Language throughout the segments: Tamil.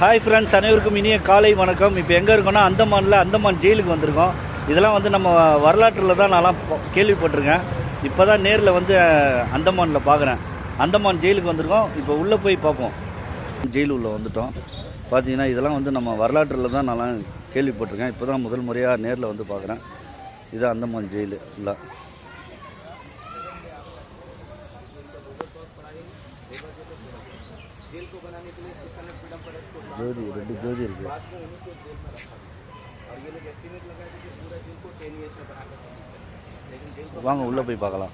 ஹாய் ஃப்ரெண்ட்ஸ் அனைவருக்கும் இனிய காலை வணக்கம். இப்போ எங்கே இருக்கோன்னா அந்தமானில் அந்தமான் ஜெயிலுக்கு வந்திருக்கோம். இதெல்லாம் வந்து நம்ம வரலாற்றில் தான் நான்லாம் கேள்விப்பட்டிருக்கேன். இப்போ தான் நேரில் வந்து அந்தமானில் பார்க்குறேன் அந்தமான் ஜெயிலுக்கு வந்திருக்கோம். இப்போ உள்ளே போய் பார்ப்போம் ஜெயில் உள்ளே வந்துட்டோம். பார்த்தீங்கன்னா இதெல்லாம் வந்து நம்ம வரலாற்றில் தான் நான்லாம் கேள்விப்பட்டிருக்கேன். இப்போ தான் முதல் முறையாக நேரில் வந்து பார்க்குறேன் இது அந்தமான் ஜெயிலு ஃபுல்லாக ஜோதி ரெண்டு ஜோதி இருக்கு. வாங்க உள்ளே போய் பார்க்கலாம்.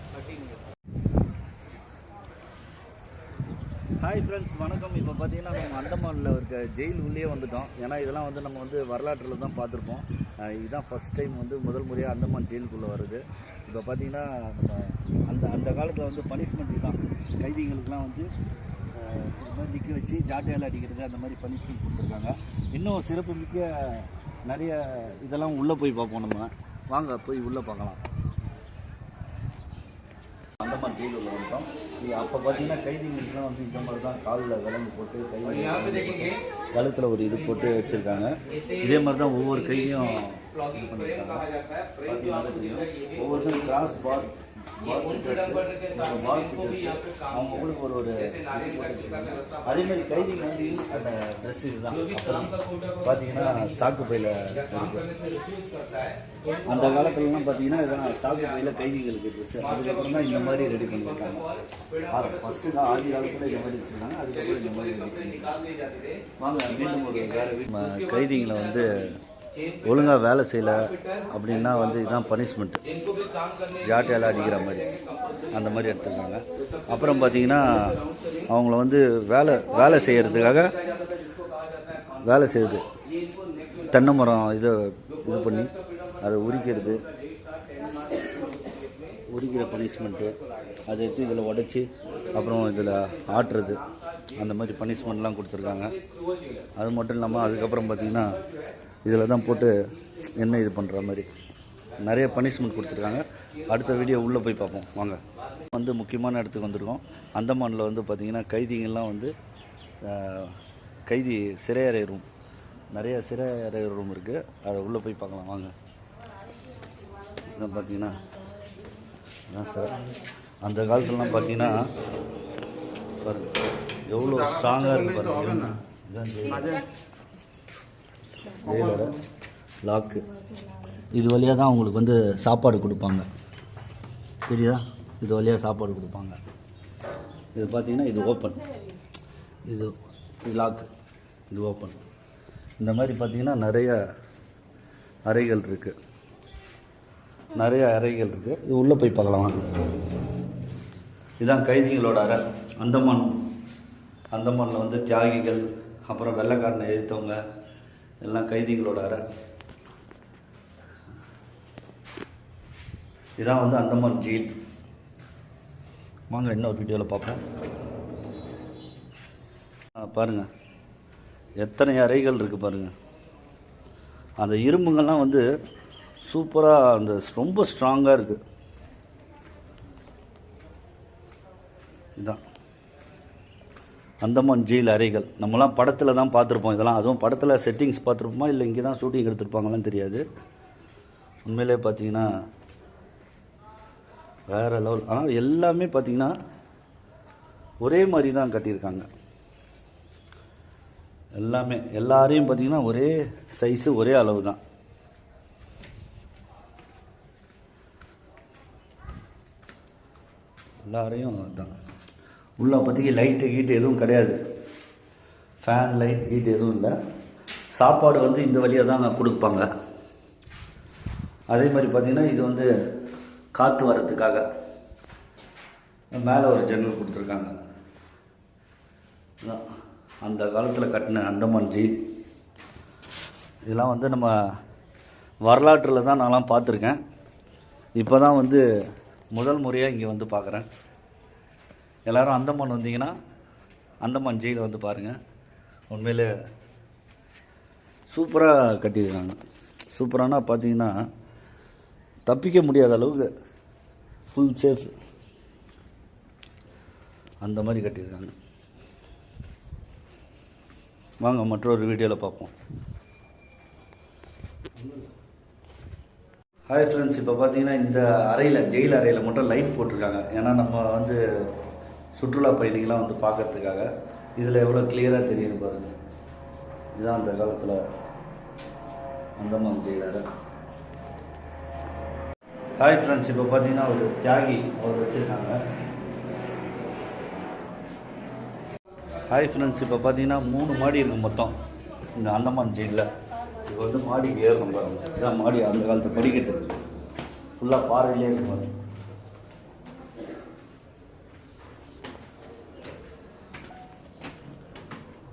ஹாய் ஃப்ரெண்ட்ஸ் வணக்கம். இப்போ பார்த்தீங்கன்னா நம்ம அந்தமானில் இருக்க ஜெயில் உள்ளே வந்துட்டோம். ஏன்னா இதெல்லாம் வந்து நம்ம வந்து வரலாற்றில் தான் பார்த்துருப்போம். இதுதான் ஃபஸ்ட் டைம் வந்து முதல் முறையாக அந்தமான் ஜெயிலுக்குள்ளே வருது. இப்போ பார்த்தீங்கன்னா அந்த அந்த காலத்தில் வந்து பனிஷ்மெண்ட் தான் கைதிகளுக்கெலாம் வந்து மாதிரி நிற்க வச்சு ஜாட்டையால் அடிக்கிறது அந்த மாதிரி பனிஷ்மெண்ட் கொடுத்துருக்காங்க. இன்னும் சிறப்பு மிக்க நிறைய இதெல்லாம் உள்ளே போய் பார்ப்போம் நம்ம. வாங்க போய் உள்ளே பார்க்கலாம். அந்தமான் ஜெயில் உள்ள வந்துட்டோம் இது அப்போ பார்த்தீங்கன்னா கைதிகளுக்குலாம் வந்து இந்த மாதிரி தான் காலில் விலங்கு போட்டு கை கழுத்தில் ஒரு இது போட்டு வச்சுருக்காங்க. இதே மாதிரி தான் ஒவ்வொரு கையும் இது பண்ணியிருக்காங்க. பார்த்தீங்கன்னா தெரியும். ஒவ்வொருத்தரும் கிராஸ் பார் பார் ஃபிட்டர்ஸ் அவங்களுக்கு ஒரு ஒரு இது போட்டு வச்சிருக்காங்க. அதே மாதிரி கைதிகள் வந்து யூஸ் பண்ண ட்ரெஸ் இதுதான் பார்த்தீங்கன்னா சாக்கு பையில் அந்த காலத்துலலாம் பார்த்தீங்கன்னா இதெல்லாம் சாக்கு பையில் கைதிகளுக்கு ட்ரெஸ் அதுக்கப்புறம் தான் இந்த மாதிரி ரெடி பண்ணியிருக்காங்க ஃபஸ்ட்டு தான் ஆதி காலத்தில் இந்த மாதிரி வச்சுருக்காங்க அதுக்கப்புறம் இந்த மாதிரி ரெடி பண்ணியிருக்காங்க வாங்க மீண்டும் ஒரு கைதிகளை வந்து ஒழுங்காக வேலை செய்யலை அப்படின்னா வந்து இதுதான் பனிஷ்மெண்ட் ஜாட்டையால் அடிக்கிற மாதிரி. அந்த மாதிரி எடுத்துருக்காங்க. அப்புறம் பார்த்தீங்கன்னா அவங்கள வந்து வேலை வேலை செய்கிறதுக்காக வேலை செய்யுது. தென்னை மரம் இதை இது பண்ணி அதை உரிக்கிறது. உரிக்கிற பனிஷ்மெண்ட்டு அதை எடுத்து இதில் உடச்சி அப்புறம் இதில் ஆட்டுறது. அந்த மாதிரி பனிஷ்மெண்ட்லாம் கொடுத்துருக்காங்க. அது மட்டும் இல்லாமல் அதுக்கப்புறம் பார்த்திங்கன்னா இதில் தான் போட்டு என்ன இது பண்ணுற மாதிரி. நிறைய பனிஷ்மெண்ட் கொடுத்துருக்காங்க. அடுத்த வீடியோ உள்ளே போய் பார்ப்போம். வாங்க. வந்து முக்கியமான இடத்துக்கு வந்திருக்கோம். அந்தமானில் வந்து பார்த்திங்கன்னா கைதிகள்லாம் வந்து கைதி சிறையறை ரூம் நிறைய சிறையறை ரூம் இருக்குது அதை உள்ளே போய் பார்க்கலாம். வாங்க. இதான் பார்த்தீங்கன்னா அதான் சார் அந்த காலத்துலலாம் பார்த்தீங்கன்னா பாருங்கள் எவ்வளோ ஸ்ட்ராங்காக இருக்குது பாருங்கள் இதான் ஜெயில். லாக்கு. இது வழியாக தான் அவங்களுக்கு வந்து சாப்பாடு கொடுப்பாங்க. தெரியுதா? இது வழியாக சாப்பாடு கொடுப்பாங்க. இது பார்த்தீங்கன்னா இது ஓப்பன். இது இது லாக்கு. இது ஓப்பன். இந்த மாதிரி பார்த்தீங்கன்னா நிறைய அறைகள் இருக்குது நிறைய அறைகள் இருக்குது இது உள்ளே போய் பார்க்கலாம் வாங்க. இதுதான் கைதிகளோட அறை. அந்தமான். அந்தமானில் வந்து தியாகிகள் அப்புறம் வெள்ளைக்காரனை எதிர்த்தவங்க எல்லாம் கைதிகளோட அறை. இதான் வந்து அந்தமான் ஜெயில் வாங்க இன்னொரு வீடியோவில் பார்ப்போம். ஆ, எத்தனை அறைகள் இருக்குது பாருங்கள் அந்த இரும்புங்கள்லாம் வந்து சூப்பராக அந்த ரொம்ப ஸ்ட்ராங்காக இருக்குது இதான். அந்தமான் ஜெயில் அறைகள். நம்மலாம் படத்தில் தான் பார்த்துருப்போம் இதெல்லாம். அதுவும் படத்தில் செட்டிங்ஸ் பார்த்துருப்போமா? இல்லை இங்கே தான் ஷூட்டிங் எடுத்திருப்பாங்களான்னு தெரியாது. உண்மையிலே பார்த்தீங்கன்னா வேறு லெவல் ஆனால் எல்லாமே பார்த்தீங்கன்னா ஒரே மாதிரி தான் கட்டியிருக்காங்க. எல்லாமே எல்லாரையும் பார்த்தீங்கன்னா ஒரே சைஸு ஒரே அளவு தான். எல்லாரையும் அதுதான் உள்ளே பார்த்திங்க லைட்டு கீட்டு எதுவும் கிடையாது. ஃபேன் லைட் கீட்டு எதுவும் இல்லை. சாப்பாடு வந்து இந்த வழியாக தான் கொடுப்பாங்க. அதே மாதிரி பார்த்திங்கன்னா இது வந்து காற்று வர்றதுக்காக. மேலே ஒரு ஜன்னல் கொடுத்துருக்காங்க. அந்த காலத்தில் கட்டின அந்தமான் ஜெயில் இதெல்லாம் வந்து நம்ம வரலாற்றில் தான் நான்லாம் பார்த்துருக்கேன். இப்போ தான் வந்து முதல் முறையாக இங்கே வந்து பார்க்குறேன் எல்லோரும் அந்தமான் வந்தீங்கன்னா அந்தமான் ஜெயிலை வந்து பாருங்கள் உண்மையிலே சூப்பராக கட்டியிருக்காங்க. சூப்பரானா பார்த்தீங்கன்னா தப்பிக்க முடியாத அளவுக்கு ஃபுல் சேஃப் அந்த மாதிரி கட்டியிருக்காங்க. வாங்க மற்றொரு வீடியோவில் பார்ப்போம். ஹாய் ஃப்ரெண்ட்ஸ் இப்போ பார்த்தீங்கன்னா இந்த அறையில் ஜெயில் அறையில் மட்டும் லைட் போட்டிருக்காங்க. ஏன்னா நம்ம வந்து சுற்றுலா பயணிகள்லாம் வந்து பார்க்கறதுக்காக இதில் எவ்வளோ கிளியராக தெரியுது பாருங்கள் இதுதான் அந்த காலத்தில் அந்தமான் ஜெயிலர். ஹாய் ஃப்ரெண்ட்ஸ் இப்போ பார்த்தீங்கன்னா ஒரு தியாகி அவர் வச்சுருக்காங்க. ஹாய் ஃப்ரெண்ட்ஸ் இப்போ பார்த்தீங்கன்னா மூணு மாடி இருக்குது மொத்தம். இந்த அந்தமான் ஜெயிலில். இது வந்து மாடிக்கு ஏறணும் பாருங்க. இதான் மாடி அந்த காலத்து படிக்கட்டு. ஃபுல்லாக பாறையிலே இருக்கும் பாருங்கள்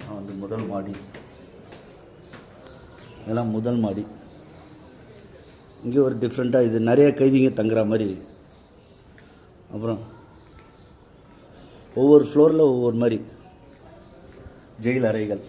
ஆ, வந்து முதல் மாடி. இதெல்லாம் முதல் மாடி. இங்கே ஒரு டிஃப்ரெண்ட்டாக இது நிறைய கைதிங்க தங்குற மாதிரி. அப்புறம் ஒவ்வொரு ஃப்ளோரில் ஒவ்வொரு மாதிரி. ஜெயில் அறைகள்.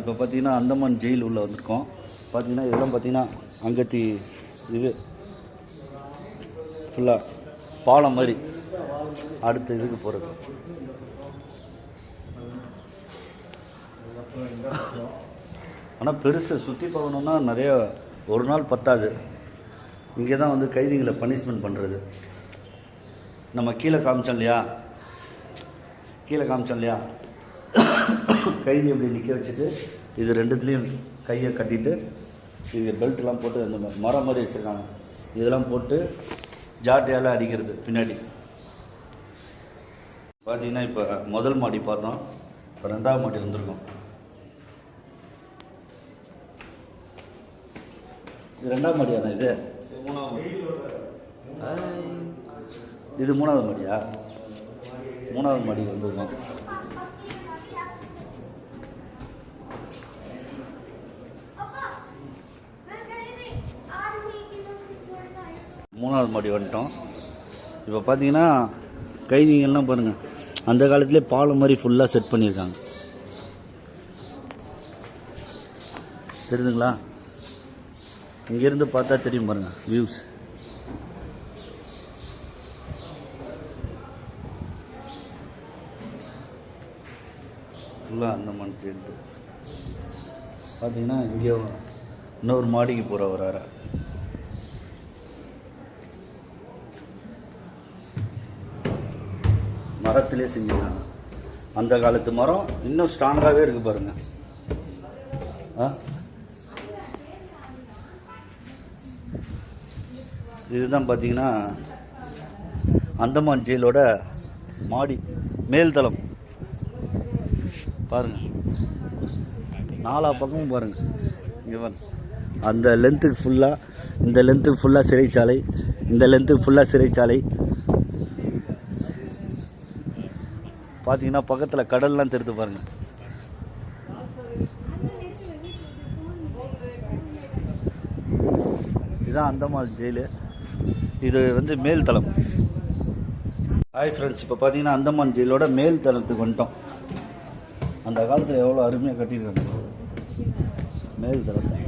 இப்போ பார்த்தீங்கன்னா அந்தமான் ஜெயில் உள்ளே வந்திருக்கோம். பார்த்தீங்கன்னா இதெல்லாம் பார்த்தீங்கன்னா அங்கத்தி இது ஃபுல்லாக பாலம் மாதிரி அடுத்த இதுக்கு போகிறது ஆனால் பெருசு சுற்றி பார்க்கணுன்னா நிறைய ஒரு நாள் பத்தாது. இங்கே தான் வந்து கைதிங்களை பனிஷ்மெண்ட் பண்ணுறது நம்ம கீழே காமிச்சோம் இல்லையா? கீழே காமிச்சோம் இல்லையா? கைதி இப்படி நிற்க வச்சுட்டு இது ரெண்டுத்துலேயும் கையை கட்டிட்டு இது பெல்ட்லாம் போட்டு அந்த மரம் மாதிரி வச்சுருக்காங்க. இதெல்லாம் போட்டு ஜாட்டையால் அடிக்கிறது பின்னாடி. பார்த்தீங்கன்னா இப்போ முதல் மாடி பார்த்தோம். இப்போ ரெண்டாவது மாடி வந்திருக்கோம் இது ரெண்டாவது மாடியாண்ணா இது? இது மூணாவது மாடியா? மூணாவது மாடி வந்திருக்கோம். மூணாவது மாடி வந்துட்டோம். இப்போ பார்த்தீங்கன்னா கைதிங்கள்லாம் பாருங்கள் அந்த காலத்திலே பாலம் மாதிரி ஃபுல்லாக செட் பண்ணியிருக்காங்க. தெரியுதுங்களா இங்கேருந்து பார்த்தா தெரியும் பாருங்கள் வியூஸ் ஃபுல்லாக அந்த மண் சேர்ந்து பார்த்தீங்கன்னா இங்கே இன்னொரு மாடிக்கு போகிற ஒரு மரத்திலே செஞ்சுருக்காங்க. அந்த காலத்து மரம் இன்னும் ஸ்ட்ராங்காகவே இருக்கு பாருங்க. ஆ? இதுதான் பார்த்தீங்கன்னா அந்தமான் ஜெயிலோட மாடி மேல்தளம். பாருங்க. நாலா பக்கமும் பாருங்க. இவன் அந்த லென்த்துக்கு ஃபுல்லாக இந்த லென்த்துக்கு ஃபுல்லாக சிறைச்சாலை இந்த லென்த்துக்கு ஃபுல்லாக சிறைச்சாலை பார்த்தீங்கன்னா பக்கத்தில் கடல்லாம் தெரிந்து பாருங்கள் இதுதான் அந்தமான் ஜெயிலு. இது வந்து மேல் தளம். ஹாய் ஃப்ரெண்ட்ஸ் இப்போ பார்த்தீங்கன்னா அந்தமான் ஜெயிலோட மேல் தளத்துக்கு வந்துட்டோம். அந்த காலத்தில் எவ்வளோ அருமையாக கட்டியிருக்காங்க. மேல் தளத்தை.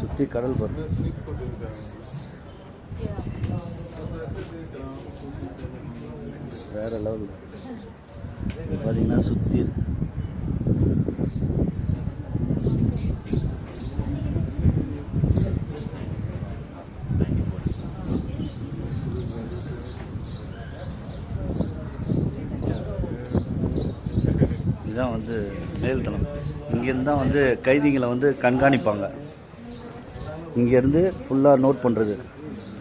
சுற்றி கடல் பாருங்க. வேற லெவல் பார்த்தீங்கன்னா சுற்றி இதுதான் வந்து மேல்தளம். இங்கேருந்து தான் வந்து கைதிகளை வந்து கண்காணிப்பாங்க. இங்கேருந்து ஃபுல்லாக நோட் பண்ணுறது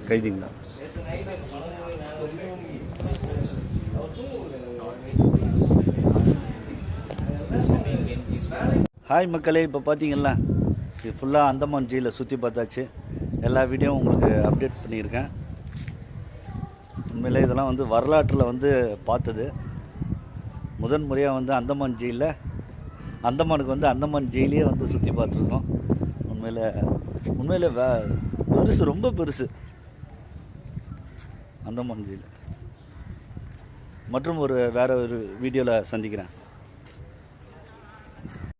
கைதிங்களா ஹாய் மக்களே இப்போ பார்த்தீங்களா இது ஃபுல்லாக அந்தமான் ஜெயிலில் சுற்றி பார்த்தாச்சு. எல்லா வீடியோவும் உங்களுக்கு அப்டேட் பண்ணியிருக்கேன். உண்மையில் இதெல்லாம் வந்து வரலாற்றில் வந்து பார்த்தது. முதன் முறையாக வந்து அந்தமான் ஜெயிலில் அந்தமானுக்கு வந்து அந்தமான் ஜெயிலே வந்து சுற்றி பார்த்துருக்கோம். உண்மையில் உண்மையில் பெருசு ரொம்ப பெருசு. அந்தமான் ஜெயில் மற்றும் ஒரு வேற ஒரு வீடியோவில் சந்திக்கிறேன்.